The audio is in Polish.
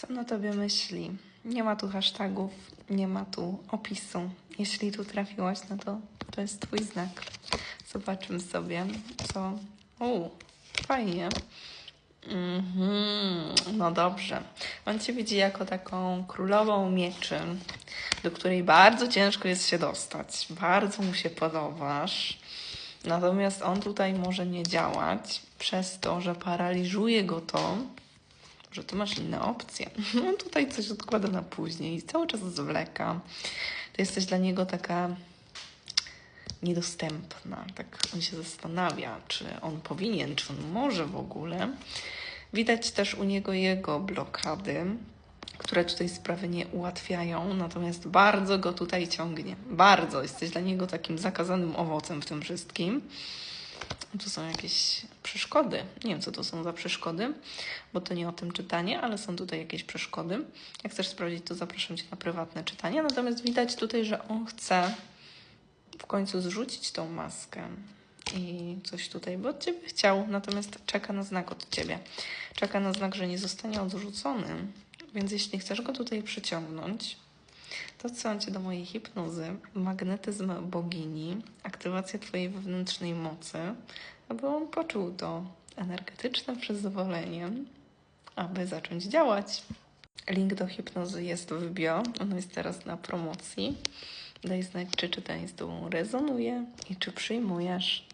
Co na tobie myśli? Nie ma tu hashtagów, nie ma tu opisu. Jeśli tu trafiłaś, no to to jest twój znak. Zobaczymy sobie, co... U, fajnie. Mhm, no dobrze. On cię widzi jako taką królową mieczy, do której bardzo ciężko jest się dostać. Bardzo mu się podobasz. Natomiast on tutaj może nie działać przez to, że paraliżuje go to, że ty masz inne opcje. On tutaj coś odkłada na później i cały czas zwleka. Ty jesteś dla niego taka niedostępna. Tak on się zastanawia, czy on powinien, czy on może w ogóle. Widać też u niego jego blokady, które tutaj sprawy nie ułatwiają, natomiast bardzo go tutaj ciągnie. Bardzo. Jesteś dla niego takim zakazanym owocem w tym wszystkim. Tu są jakieś przeszkody. Nie wiem, co to są za przeszkody, bo to nie o tym czytanie, ale są tutaj jakieś przeszkody. Jak chcesz sprawdzić, to zapraszam Cię na prywatne czytanie. Natomiast widać tutaj, że on chce w końcu zrzucić tą maskę i coś tutaj by od Ciebie chciał, natomiast czeka na znak od Ciebie. Czeka na znak, że nie zostanie odrzucony, więc jeśli chcesz go tutaj przyciągnąć, to odsyłam Cię do mojej hipnozy, magnetyzm bogini, aktywacja Twojej wewnętrznej mocy, aby on poczuł to energetyczne przyzwolenie, aby zacząć działać. Link do hipnozy jest w bio, ono jest teraz na promocji. Daj znać, czy czytanie z Tobą rezonuje i czy przyjmujesz.